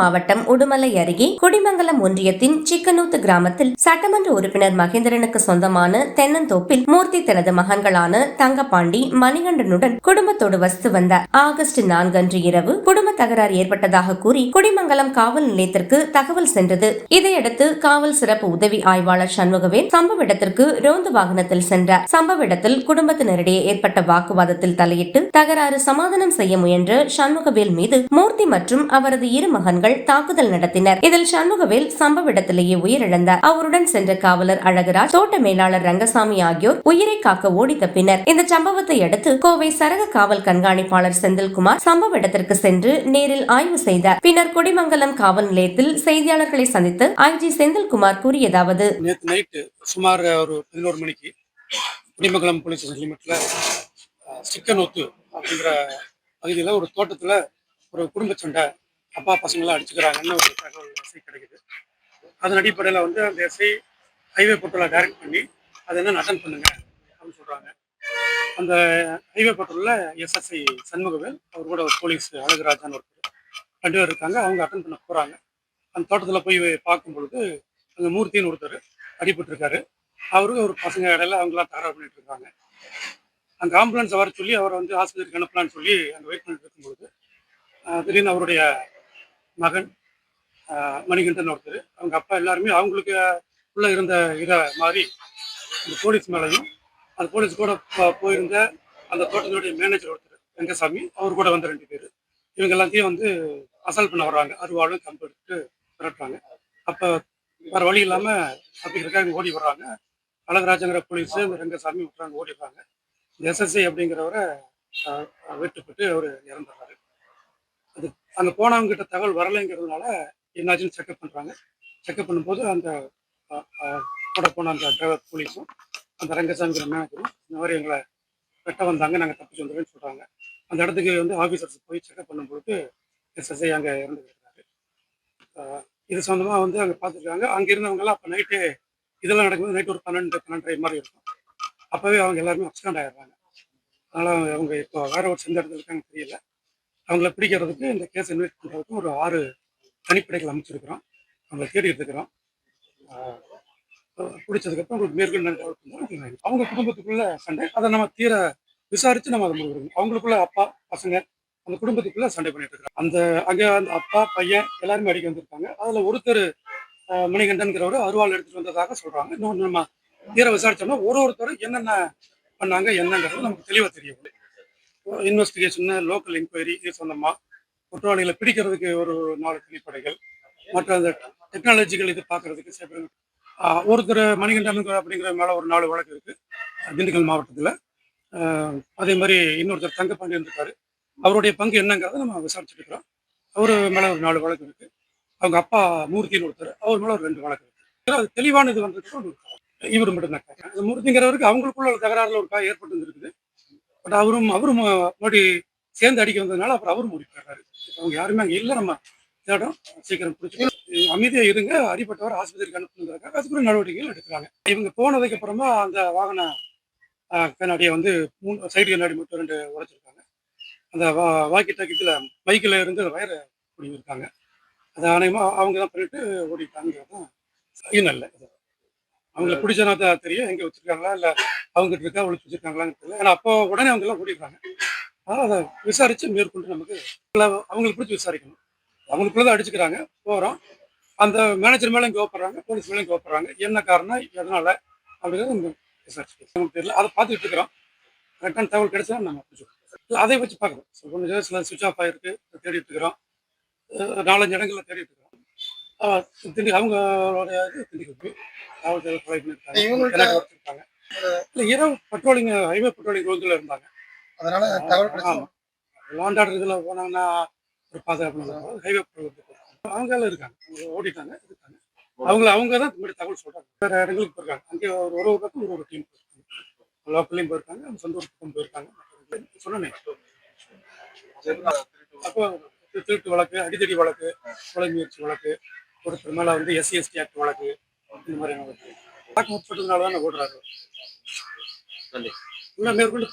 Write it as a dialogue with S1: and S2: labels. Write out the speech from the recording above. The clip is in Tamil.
S1: மாவட்டம் உடுமலை அருகே குடிமங்கலம் ஒன்றியத்தின் சிக்கனூத்து கிராமத்தில் சட்டமன்ற உறுப்பினர் மகேந்திரனுக்கு சொந்தமான தென்னந்தோப்பில் மூர்த்தி தனது மகன்களான தங்கபாண்டி மணிகண்டனுடன் குடும்பத்தோடு வசித்து வந்தார். ஆகஸ்ட் நான்கு அன்று இரவு குடும்ப தகராறு ஏற்பட்டதாக கூறி குடிமங்கலம் காவல் நிலையத்திற்கு தகவல் சென்றது. இதையடுத்து காவல் சிறப்பு உதவி ஆய்வாளர் சண்முகவேல் சம்பவ இடத்திற்கு ரோந்து வாகனத்தில் சென்றார். சம்பவ இடத்தில் குடும்பத்தினரிடையே ஏற்பட்ட வாக்குவாதத்தில் தலையிட்டு தகராறு சமாதானம் செய்ய முயன்ற சண்முகவேல் மீது மூர்த்தி மற்றும் அவரது இரு மகன்கள் தாக்குதல் நடத்தினர். இதில் சண்முகவேல் சம்பவ இடத்திலேயே உயிரிழந்தார். அவருடன் சென்ற காவலர் அழகராஜ் தோட்ட மேலாளர் ரங்கசாமி ஆகியோர் உயிரை காக்க ஓடி தப்பினர் இந்த சம்பவத்தை அடுத்து கோவை சரக காவல் கண்காணிப்பாளர் செந்தில்குமார் சம்பவ இடத்திற்கு சென்று நேரில் ஆய்வு செய்தார். பின்னர் குடிமங்கலம் காவல் நிலையத்தில் செய்தியாளர்களை சந்தித்து ஐஜி செந்தில்குமார் கூறியதாவது
S2: சுமார் ஒரு பதினோரு மணிக்கு குடிமங்கலம் போலீஸ் லிமிட்ல லிமிட்டில் சிக்கனொத்து அப்படிங்கிற பகுதியில் ஒரு தோட்டத்தில் ஒரு குடும்ப சண்டை அப்பா பசங்களாம் அடிச்சுக்கிறாங்கன்னு ஒரு தகவல் எஸ்ஐ கிடைக்குது. அதன் அடிப்படையில் வந்து அந்த எஸ்ஐ ஹைவே பட்ரோலை டைரக்ட் பண்ணி அதை என்ன அட்டன் பண்ணுங்க அப்படின்னு சொல்கிறாங்க அந்த ஹைவே பட்ரோலில் எஸ்எஸ்ஐ சண்முகவேல் அவர் கூட ஒரு போலீஸ் அழகுராஜான்னு ஒருத்தர் ரெண்டு பேர் இருக்காங்க. அவங்க அட்டன் பண்ண போகிறாங்க அந்த தோட்டத்தில் போய் பார்க்கும் பொழுது அந்த மூர்த்தின்னு ஒருத்தர் அடிபட்டிருக்காரு. அவருக்கு ஒரு பசங்க இடையில அவங்களாம் தகராறு பண்ணிட்டு இருக்காங்க. அங்கே ஆம்புலன்ஸ் வர சொல்லி அவரை வந்து ஆஸ்பத்திரிக்கு அனுப்பலான்னு சொல்லி அங்கே வெயிட் பண்ணிட்டு இருக்கும்பொழுது திடீர்னு அவருடைய மகன் ஆஹ் மணிகண்டன் ஒருத்தர். அவங்க அப்பா எல்லாருமே அவங்களுக்கு உள்ள இருந்த இதை மாதிரி இந்த போலீஸ் மேலையும் அந்த போலீஸ் கூட போ- போயிருந்த அந்த தோட்டத்தினுடைய மேனேஜர் ஒருத்தர் வெங்கசாமி அவர் கூட வந்த ரெண்டு பேர். இவங்க எல்லாத்தையும் வந்து அசால்ட் பண்ண வர்றாங்க. அருவாளும் கம்பு எடுத்து விரட்டுறாங்க. அப்போ வேற வழி இல்லாமல் அப்படிங்கிறக்காக ஓடி வர்றாங்க. அழகராஜங்கிற போலீஸ் இந்த ரங்கசாமி விட்டுறாங்க ஓடிடுறாங்க எஸ்எஸ்ஐ அப்படிங்கிறவரை வெட்டுப்பட்டு அவர் இறந்துடுறாரு. அது அங்கே போனவங்க கிட்ட தகவல் வரலைங்கிறதுனால என்னாச்சுன்னு செக்அப் பண்ணுறாங்க செக்அப் பண்ணும்போது அந்த கூட போன அந்த டிரைவர் போலீஸும் அந்த ரங்கசாமிங்கிற மேனேஜரும் இந்த மாதிரி எங்களை வெட்ட வந்தாங்க நாங்கள் தப்பிச்சு வந்துடுறேன்னு சொல்கிறாங்க அந்த இடத்துக்கு வந்து ஆஃபீஸர்ஸ் போய் செக்அப் பண்ணும்பொழுது எஸ்எஸ்ஐ அங்கே இறந்து இருக்கிறாரு இது சொந்தமாக வந்து அங்கே பார்த்துருக்காங்க அங்கே இருந்தவங்கலாம் அப்போ நைட்டு இதெல்லாம் நடக்கும்போது நைட் ஒரு பன்னெண்டு பன்னெண்டரை மாதிரி இருக்கும். அப்போவே அவங்க எல்லாருமே அப்சண்ட் ஆயிடுறாங்க. அதனால் அவங்க இப்போ வேற ஒரு சந்த இடத்துல இருக்காங்க தெரியல. அவங்கள பிடிக்கிறதுக்கு இந்த கேஸ் இன்வெஸ்ட் பண்ணுறதுக்கு ஒரு ஆறு தனிப்படைகள் அமைச்சிருக்கிறோம். அவங்கள தேடிட்டு இருக்கிறோம் பிடிச்சதுக்கப்புறம் உங்களுக்கு மேற்கொண்டு அவங்க குடும்பத்துக்குள்ள சண்டை அதை நம்ம தீர விசாரித்து நம்ம அதை முடிவு அவங்களுக்குள்ள அப்பா பசங்க அந்த குடும்பத்துக்குள்ள சண்டை பண்ணிட்டு இருக்கிறோம் அந்த அங்கே அந்த அப்பா பையன் எல்லாருமே அடிக்க வந்திருக்காங்க அதில் ஒருத்தர் மணிகண்டன்கிறவர் அருவாள் எடுத்துட்டு வந்ததாக சொல்கிறாங்க இன்னொன்று நம்ம தீர விசாரிச்சோம்னா ஒரு ஒருத்தரும் என்னென்ன பண்ணாங்க என்னங்கிறது நமக்கு தெளிவாக தெரியவில்லை இன்வெஸ்டிகேஷன் லோக்கல் என்கொயரி இது சொந்தமா குற்றவாளிகளை பிடிக்கிறதுக்கு ஒரு நாலு தனிப்படைகள் மற்ற அந்த டெக்னாலஜிகள் இது பார்க்கறதுக்கு சில ஒருத்தர் மணிகண்டன் அப்படிங்கிற மேலே ஒரு நாலு வழக்கு இருக்கு திண்டுக்கல் மாவட்டத்தில். அதே மாதிரி இன்னொருத்தர் தங்கப்பாண்டியன் இருக்காரு அவருடைய பங்கு என்னங்கிறத நம்ம விசாரிச்சுட்டு இருக்கிறோம். அவர் மேலே ஒரு நாலு வழக்கு இருக்கு. அவங்க அப்பா மூர்த்தின்னு ஒருத்தர் அவர் மேலே ஒரு ரெண்டு வழக்கு இருக்குது அது தெளிவான இது வந்ததுக்கு ஒரு இவர் மட்டும் தான் அந்த மூர்த்திங்கிறவருக்கு அவங்களுக்குள்ள ஒரு தகராறுல ஒரு காய் ஏற்பட்டு இருந்திருக்குது பட் அவரும் அவரும் மறுபடி சேர்ந்து அடிக்க வந்ததுனால அப்புறம் அவரும் முடிக்கிறாரு அவங்க யாருமே அங்கே இல்லை நம்ம தேடம் சீக்கிரம் பிடிச்சி அமைதியா இருங்க அடிப்பட்டவர் ஆஸ்பத்திரிக்கு அனுப்புங்கிறதுக்காக அதுக்குரிய நடவடிக்கைகள் எடுக்கிறாங்க. இவங்க போனதுக்கு அப்புறமா அந்த வாகன கண்ணாடியை வந்து மூணு சைடு கண்ணாடி மட்டும் ரெண்டு உடைச்சிருக்காங்க. அந்த வா வாக்கி டாக்கியில் பைக்கில் இருந்து வயரை பிடிங்கிருக்காங்க. அது ஆணையமா அவங்க தான் பண்ணிட்டு ஓடிட்டாங்கிறது தான் இன்னும் இல்லை அவங்கள பிடிச்சனா தான் தெரியும் எங்கே வச்சிருக்காங்களா இல்லை அவங்ககிட்ட இருக்கா ஒழிச்சு வச்சிருக்காங்களான்னு தெரியல ஏன்னா அப்போ உடனே அவங்க எல்லாம் ஓடிடுறாங்க அதனால் அதை விசாரித்து மேற்கொண்டு நமக்கு அவங்களுக்கு பிடிச்சி விசாரிக்கணும். அவங்களுக்குள்ள தான் அடிச்சுக்கிறாங்க. போகிறோம் அந்த மேனேஜர் மேலே இங்கே ஓப்படுறாங்க போலீஸ் மேலே இங்கே ஓப்படுறாங்க என்ன காரணம் எதனால அப்படிங்கிறது விசாரிச்சு தெரியல. அதை பார்த்துட்டு இருக்கிறோம். கரெக்டான தகவல் கிடைச்சா நம்ம பிடிச்சிருக்கோம் இல்லை, அதை வச்சு பார்க்குறோம் கொஞ்சம் சில சுவிச் ஆஃப் ஆகிருக்கு தேடிட்டு இருக்கிறோம். நாலஞ்சு இடங்களில் தேடிட்டு இருக்கிறோம். திண்டி அவங்களுடைய இது திண்டிக்கல் காவல்துறை கொலை இல்லை இரவு பட்ரோலிங் ஹைவே பட்ரோலிங் ரோட்டில் இருந்தாங்க.
S3: அதனால தகவல்
S2: இதில் போனாங்கன்னா ஒரு பாதுகாப்பு ஹைவே அவங்க எல்லாம் இருக்காங்க. அவங்க ஓடிட்டாங்க இருக்காங்க. அவங்கள அவங்க தான் முன்னாடி தகவல் சொல்றாங்க. வேற இடங்களுக்கு போயிருக்காங்க. அங்கே ஒரு ஒரு பக்கம் ஒரு ஒரு டீம் போயிருக்காங்க. லோக்கல்லையும் போயிருக்காங்க அவங்க சொந்த ஊர் பக்கம் போயிருக்காங்க. சொன்னேன். அப்போ திருட்டு வழக்கு அடித்தடி வழக்கு கொலை முயற்சி வழக்கு ஒருத்தர் மேல வந்து எஸ்சி எஸ்டி ஆக்ட் வழக்கு இந்த மாதிரி வழக்கு உட்பட்டதுனால தான் ஓடுறாரு. இன்னும் மேற்கொண்டு